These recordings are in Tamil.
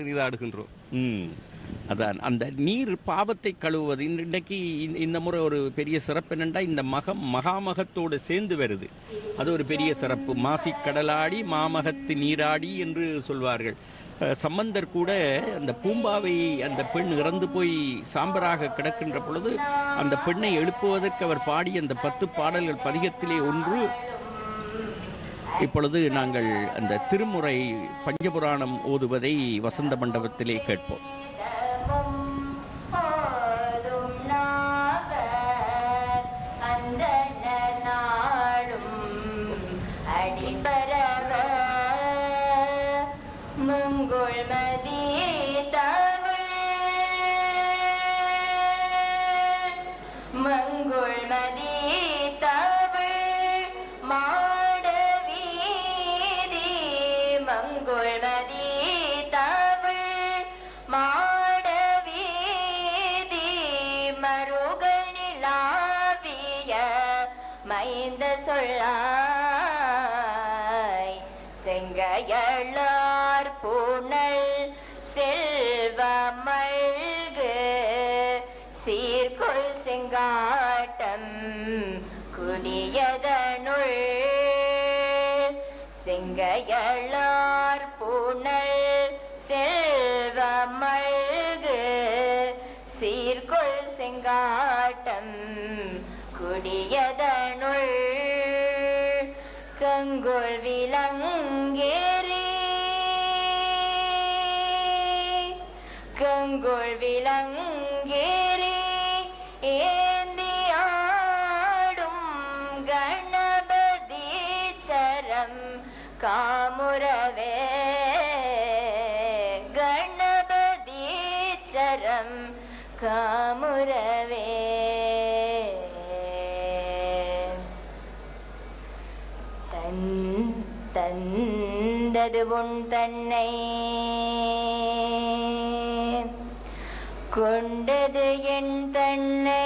நீராடுகின்றோம் அதான். அந்த நீர் பாவத்தை கழுவுவது இன்றைக்கு இந்த- முறை ஒரு பெரிய சிறப்பு என்னண்டா இந்த மகம் மகாமகத்தோடு சேர்ந்து வருது. அது ஒரு பெரிய சிறப்பு. மாசி கடலாடி மாமகத்து நீராடி என்று சொல்வார்கள். சம்பந்தர் கூட அந்த பூம்பாவை அந்த பெண் இறந்து போய் சாம்பராக கிடக்கின்ற பொழுது அந்த பெண்ணை எழுப்புவதற்கு அவர் பாடிய அந்த பத்து பாடல்கள் பதிகத்திலே ஒன்று இப்பொழுது நாங்கள் அந்த திருமுறை பஞ்சபுராணம் ஓதுவதை வசந்த மண்டபத்திலே கேட்போம். அடிபரவ முங்குள் மங்குள் மதி தவிழ் மருகனிலாவிய மைந்த சொல்லாய் செங்கையளார் பூனல் செல்வமழ்கு சீர்கொள் செங்காட்டம் குடியதனுள் செங்கையளார் குடியதனுள் கங்குள் விலங்கேறி கங்குள் விலங்கேறி ஏந்தியாடும் கணபதி சரம் காமுரவே தந்தது தன்னை கொண்டது என் தன்னை.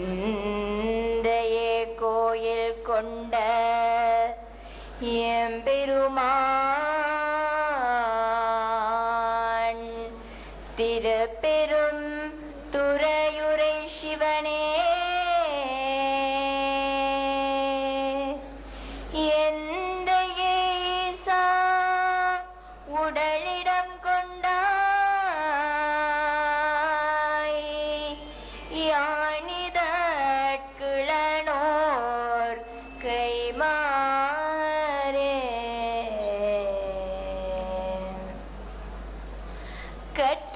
சிந்தையே கோயில் கொண்ட எம்பெருமான்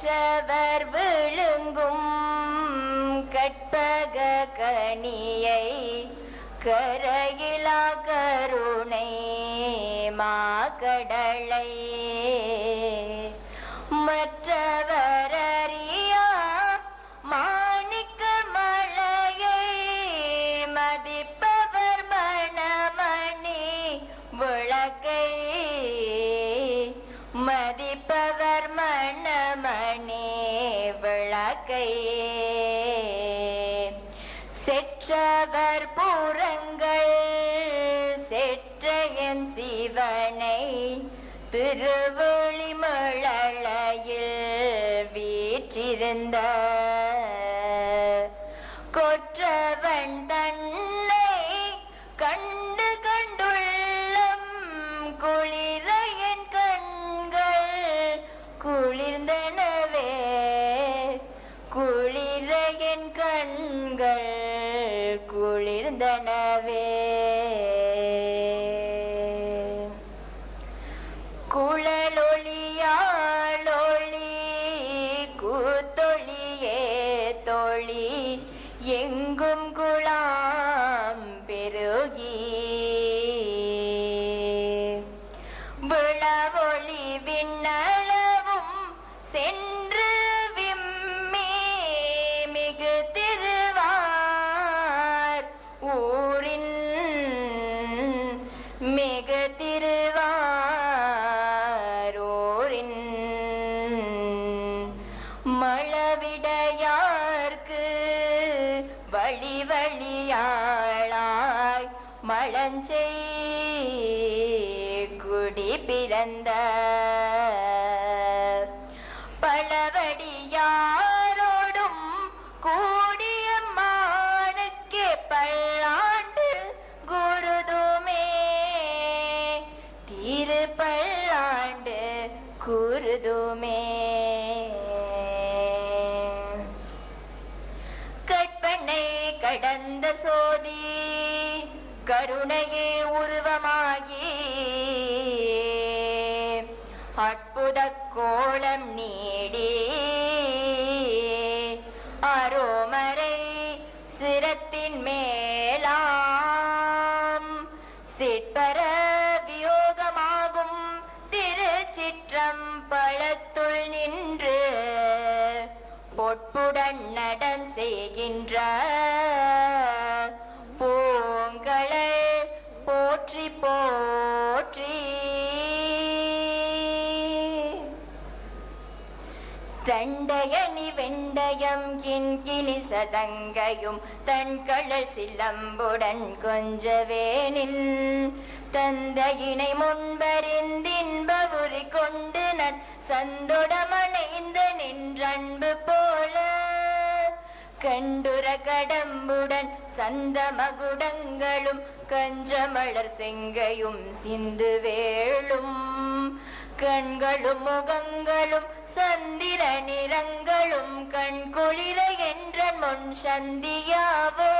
கற்றவர் விழுங்கும் கற்பக கனியை கரையிலா கருணை மா பெற்ற செற்றையன் சிவனை திருவொளிமழலையில் வீற்றிருந்த. கொற்றவன் தன்னை கண்டு கண்டுள்ளம் குளிர என் கண்கள் குளிர்ந்தனவே. குளிர் ஒளி எங்கும் குழி மழஞ்செய் குடி பிறந்த பழவடியாரோடும் கூடிய மானுக்கே பல்லாண்டு குருதுமே. திரு பல்லாண்டு குருதுமே. கற்பனை கடந்த சோதி கருணையே உருவமாகி அற்புத கோலம் நீடி அரோமரை சிரத்தின் மேலாம். சிற்பர வியோகமாகும் திருச்சிற்றம்பலத்துள் நின்று பொட்புடன் நடம் செய்கின்ற போற்றி போற்றி. தண்டயணி வெண்டயம் கிண்கிணி சதங்கையும் தன் கடல் சிலம்புடன் கொஞ்சவேனில். தந்தையினை முன்பறிந்தின்பவுரி கொண்டு நன் சந்தோடமணைந்த நின்றன்பு போல. கண்டுர கடம்புடன் சந்த மகுடங்களும் கஞ்சமலர் செங்கையும் சிந்து வேளும். கண்களும் முகங்களும் சந்திர நிறங்களும் கண் குளிர என்ற முன் சந்தியாவோ.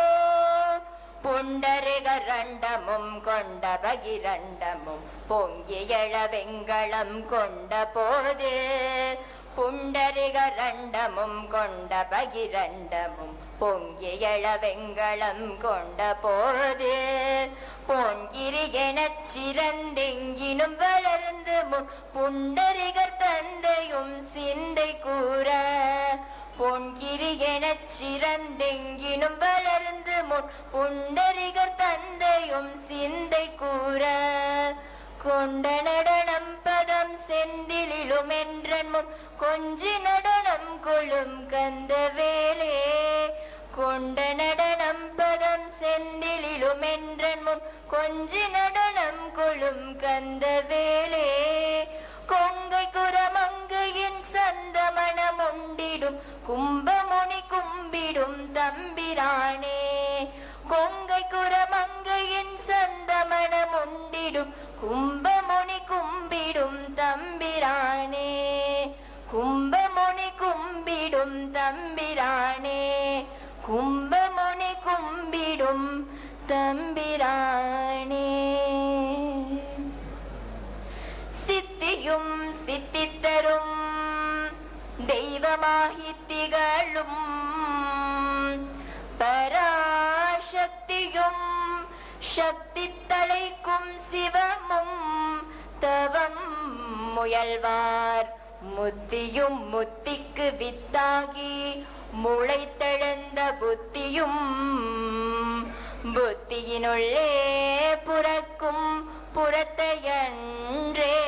புண்டரிகரண்டமும் கொண்ட பகிரண்டமும் பொங்கியழ வெங்களம் கொண்ட போது. புண்டரிகரண்டமும் கொண்ட பகிரண்டமும் பொங்கியழ வெங்களம் கொண்ட போது. சிறந்தெங்கினும் வளர்ந்து முன் புண்டரிகர் தந்தையும் சிந்தை கூற. பொன்கிரி எனச் சிறந்தெங்கினும் வளர்ந்து முன் புண்டரிகர் தந்தையும் சிந்தை கூற. கொண்ட நடனம் பதம் செந்திலும் என்றன் முன் கொஞ்சி நடனம் கொள்ளும் கந்த வேலே. கொண்ட கொஞ்சி நடனம் கொழும் கந்த வேலே கொங்கை குரமங்கையின் சந்த மனம் உண்டிடும் கும்பமுனி கும்பிடும் தம்பிரானே. கொங்கை குரமங்கையின் சந்த மனம் உண்டிடும் கும்பமுனி கும்பிடும் தம்பிரானே. கும்பமுனி கும்பிடும் தம்பிரானே. கும்பமுனி கும்பிடும் தம்பிரானே சித்தியும் சித்தித்தரும் தெய்வமாகி திகழும் பராசக்தியும் சக்தி தலைக்கும் சிவமும் தவம் முயல்வார். முத்தியும் முத்திக்கு வித்தாகி முளைத்தெழுந்த புத்தியும் புத்தியினுள்ளே புறக்கும் புறத்தையன்றே.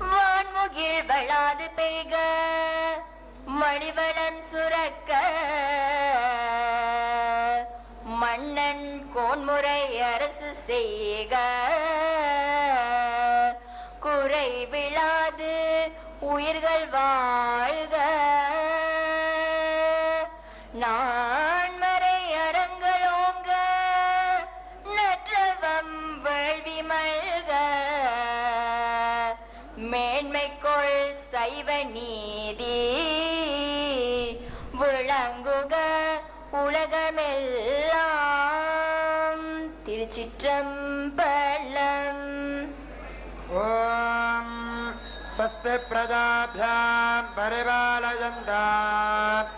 வான்முகில் வளாது பெய்க மணிவளன் சுரக்க. மன்னன் கோன்முறை அரசு செய்க நான் மறை அரங்கலோங்க நற்றவம் வேள்வி மல்க. மேன்மைக்குள் சைவ நீதி விளங்குக உலகமெல்லாம். திருச்சிற்றம்பலம். ஓம் ஸ்வஸ்தி பிரஜாபியாம் பரிபாலயந்தான்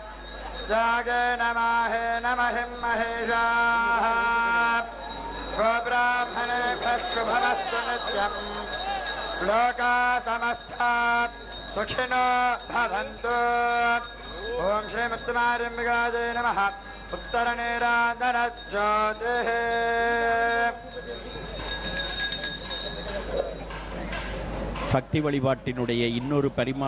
परिपालयन्ता जागनमाहे नमहिं महेशाः स्वब्राह्मणेभ्यः शुभमस्तु नित्यम् लोका समस्ता सुखिनो भवन्तु ॐ श्रीमुत्तमार्यम्बिकायै नमः उत्तरनेराधनज्योतिः சக்தி வழிபாட்டினுடைய இன்னொரு பரிமாணம்